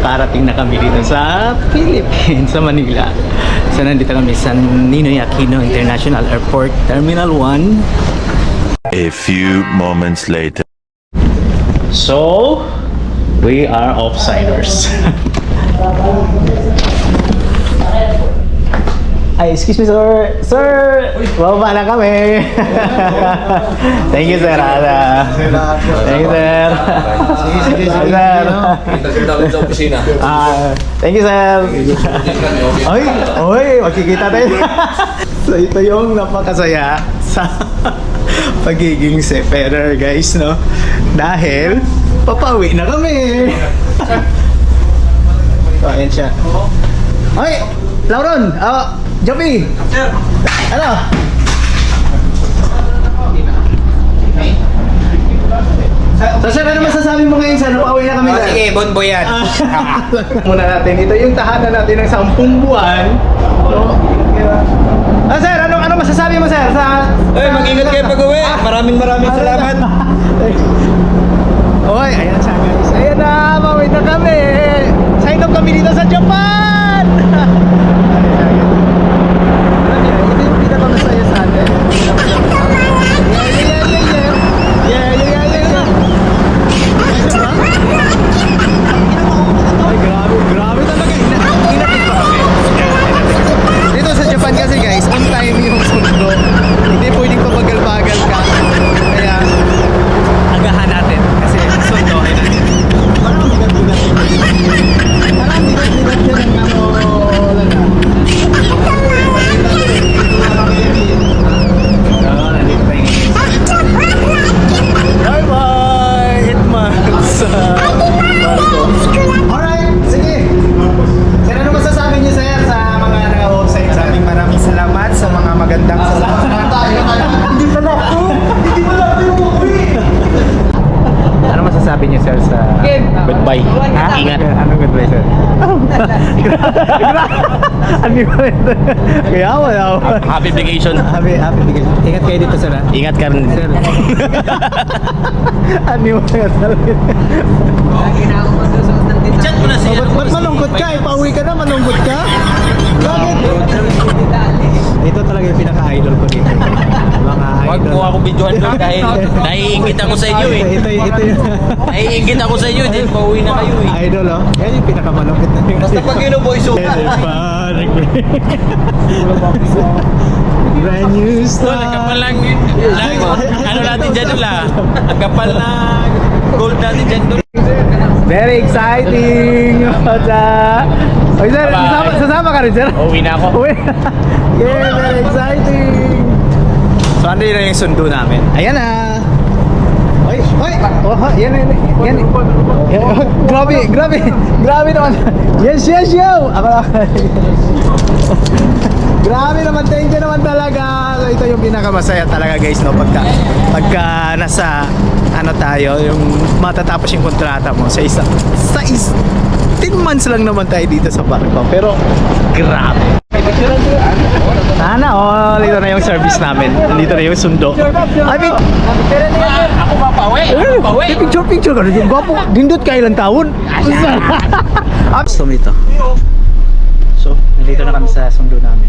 nakarating na kami dito sa Philippines, sa Manila. So nandito kami sa Ninoy Aquino International Airport, Terminal 1. A few moments later. So, we are offsiders. Ay, excuse me, sir. Sir, bababa na kami. Thank you, sir. Ada. Thank you, sir. Sige, sige, sige. Sir. Nagkita sa opisina. Ah, thank you, sir. Ay, oy, magkikita tayo. so, ito yung napakasaya sa pagiging seafarer, guys, no? Dahil, papauwi na kami. so, ayan siya. Ay, Lauron, ah, Joby. Sir. Ano? So, sir, ano masasabi mo ngayon, sir? Napauwi na kami, sir. Sige, bonboy yan. Muna natin. Ito yung tahanan natin ng sampung buwan. No? Ah, sir, ano ano masasabi mo, sir? Sa Ay, mag-ingat kayo pag uwi. Maraming maraming salamat. Oy, ayan siya, guys. Ayan na, mawin na kami. Sign up kami dito sa Japan. Masasabi niyo sir sa goodbye? Ha? Ingat. Ano goodbye sir? ano ba? Kaya wala ako. Happy vacation. Happy, happy vacation. Ingat kayo dito sir ha? Ingat ka rin. Sir. ano yung mga talaga? Chat mo na Oh, ba't, ba't malungkot ka? Ipauwi ka na, malungkot ka? Bakit? Ito talaga yung pinaka-idol ko dito. Mga Huwag videohan doon dahil naiingit ako sa inyo eh. Ito, ito, Naiingit ako sa inyo dahil pauwi na kayo eh. idol, oh. Yan yung pinakamalungkot na Basta pag yun ang voice over. Brand new So, start. nagkapal lang, lang, ano natin dyan lah. Ang kapal na gold natin dyan doon. Very exciting! Ocha! Oy, sir, sasama, sasama ka rin, sir? Pauwi na ako. Uwi. yeah, very exciting! Yun na yung sundo namin? Ayan na! Oy, oy! Oh, yan, yan. yan. Oh, grabe, grabe! Grabe naman! Yes, yes, yo! Ako, Grabe naman, thank you naman talaga. So, ito yung pinakamasaya talaga guys, no? Pagka, pagka nasa, ano tayo, yung matatapos yung kontrata mo sa isa, sa is, 10 months lang naman tayo dito sa barko. Pero, grabe. Sana all, ito na yung service namin. Nandito na yung sundo. I mean, Ako ba pauwi. eh, picture picture ka rin. Gwapo, dindot ka ilang taon. Mo ito. So, nandito na kami sa sundo namin.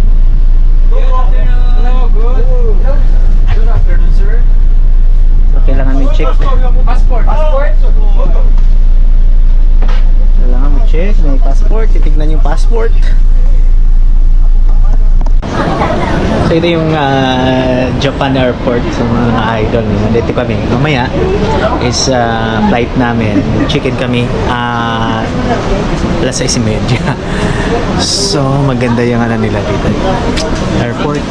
So, kailangan may check. Passport. Passport. Kailangan mo check, may passport, titignan yung passport. So ito yung ah, Japan Airport sa mga idol. Nandito kami. Mamaya is ah, flight namin. Chicken kami. ah alas 6.30. so maganda yung ano nila dito. Airport.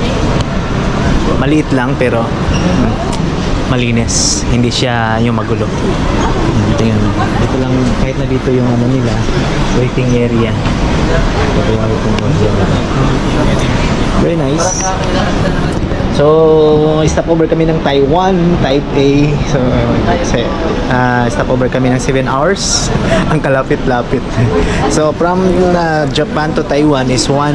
Maliit lang pero mm, malinis. Hindi siya yung magulo. Mm, Tingnan mo. Dito lang, kahit na dito yung ano nila, waiting area. Ito yung waiting area. Very nice. So, stop over kami ng Taiwan, Taipei. So, kasi ah, stop over kami ng 7 hours. Ang kalapit-lapit. So, from ah, Japan to Taiwan is 1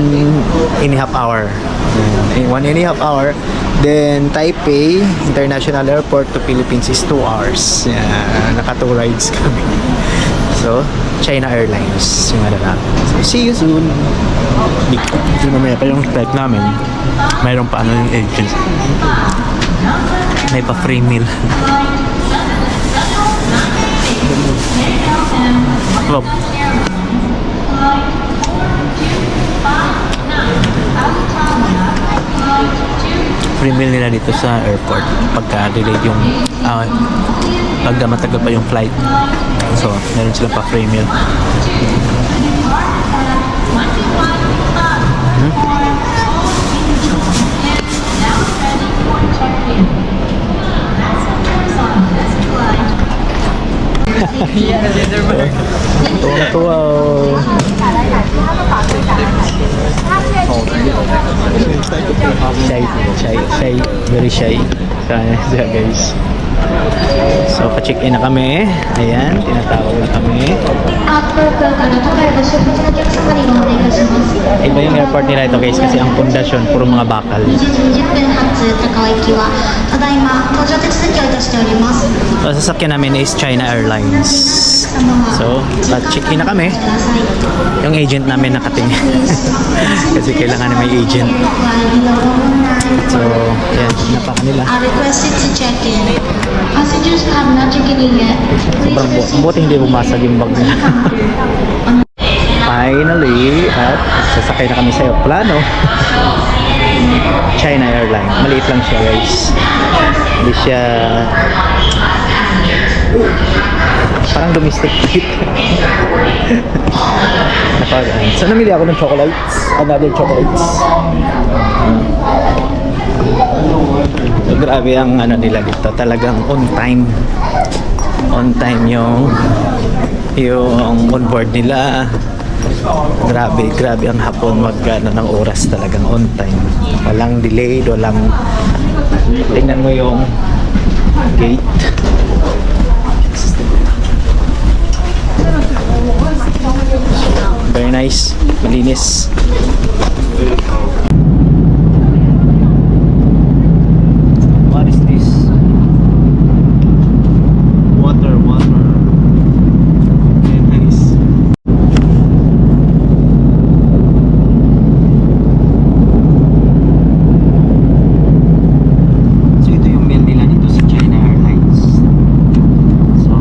and a half hour. Yan. One and a half hour. Then, Taipei International Airport to Philippines is 2 hours. Yan. Naka 2 rides kami. So, China Airlines. Yung ano namin. So, see you soon. Kasi mamaya pa yung flight namin, mayroon pa ano yung agent. May pa free meal. Well, Free meal nila dito sa airport. Pagka delayed yung ah, pagka matagal pa yung flight. So, meron sila pa free meal. Tuwa-tuwa. oh. Shy, shy, shy, very shy. Kaya guys. So, pa-check in na kami. Ayan, tinatawag na kami. Iba yung airport nila ito guys kasi ang pundasyon puro mga bakal. So, sasakyan namin is China Airlines. So, pa-check-in na kami. Yung agent namin nakating. Kasi kailangan na may agent. So, yan, ano napaka nila. Are requested to check in. Passengers have not checked in yet, please proceed. Buti hindi bumasag yung bag nila. Finally, at sasakay na kami sa plano. China Airline. Maliit lang siya guys. Hindi siya parang domestic flight. Napagaan. So, namili ako ng chocolates. Another chocolates. So, grabe ang ano nila dito. Talagang on time. On time yung yung on board nila. Grabe, grabe ang hapon mag ano, ng oras talagang on time. Walang delay, walang tingnan mo yung gate. Very nice, malinis. What is this? Water, water. Very nice. So ito yung meal nila dito sa China Airlines. So,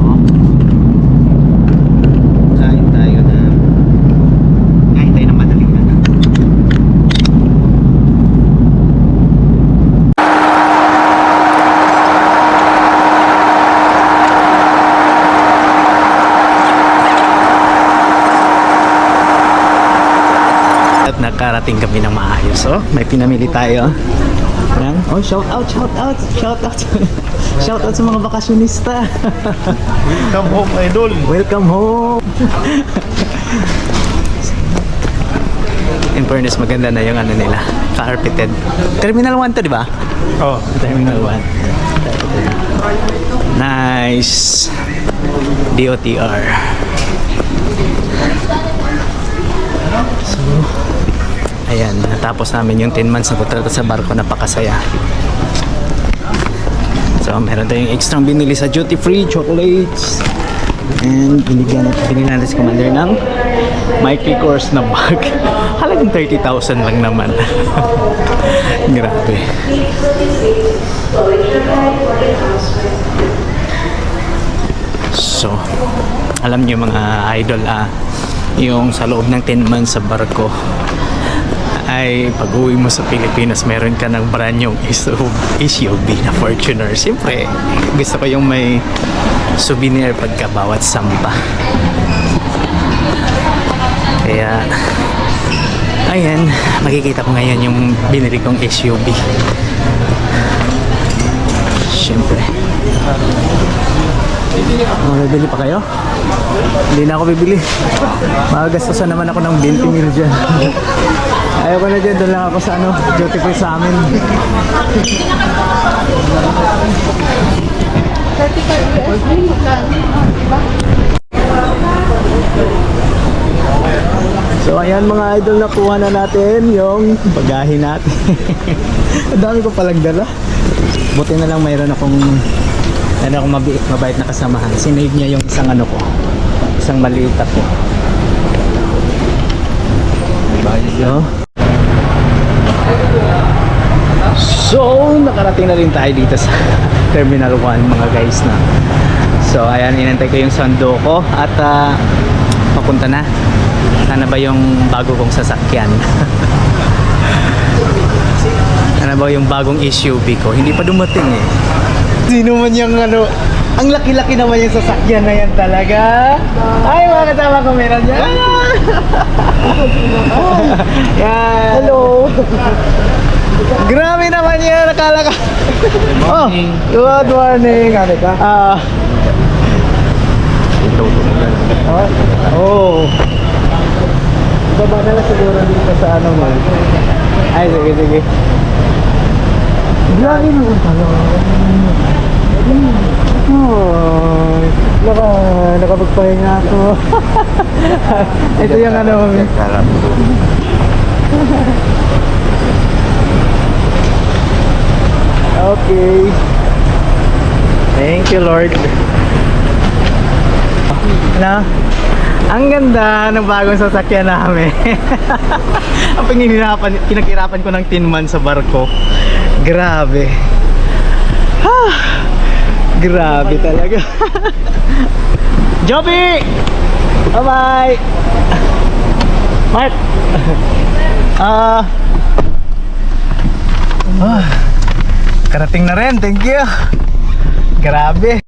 kain tayo na kain tayo ng madaling na At nakarating kami ng maayos. Oh, may pinamili tayo. Yan. Oh, shout out, shout out, shout out. shout out sa mga bakasyonista. come home, idol. Welcome home. In fairness, maganda na yung ano nila. Carpeted. Terminal 1 to, di ba? Oh, Terminal 1. Carpeted. Nice. DOTR. So, ayan. Natapos namin yung 10 months na putrata sa barko. Napakasaya. So, meron tayong extra binili sa duty free chocolates. And binigyan binili natin si Commander ng Mikey Course na bag. Halagang 30,000 lang naman. Grabe. So, alam niyo mga idol ah, yung sa loob ng 10 months sa barko ay pag uwi mo sa Pilipinas meron ka ng brand yung SUV na Fortuner siyempre gusto ko yung may souvenir pagka bawat sampa kaya ayan makikita ko ngayon yung binili kong SUV siyempre mga bibili pa kayo? Hindi na ako bibili. Magagastosan naman ako ng 20 mil dyan. Ayaw ko na dyan. Doon lang ako sa ano, duty free sa amin. So ayan mga idol, nakuha na natin yung bagahe natin. Ang dami ko palang dala. Buti na lang mayroon akong ano akong mabait, mabait na kasamahan. Sinave niya yung isang ano ko. Isang maliit ako. Bayo. So, nakarating na rin tayo dito sa Terminal 1 mga guys na. So, ayan, inantay ko yung sando ko at ah, papunta na. Sana ba yung bago kong sasakyan? Sana ba yung bagong SUV ko? Hindi pa dumating eh. Sino man yung ano, ang laki-laki naman yung sasakyan na yan talaga. Ay, mga kasama ko meron yan. yan. Hello. Grabe naman yan, nakala ka. Oh, good morning. Ano ka? Ah. oh. Baba na lang siguro dito sa ano mo. Ay, sige, sige. Grabe naman pala. Oh, naka, nakapagpahinga ako. Ito yung ano. Okay. Thank you, Lord. Na, ang ganda ng bagong sasakyan namin. ang pinahirapan, pinaghirapan ko ng 10 months sa barko. Grabe. Ah, grabe talaga. Joby! Bye-bye! Mark! Ah... ah, karating na rin, thank you. Grabe.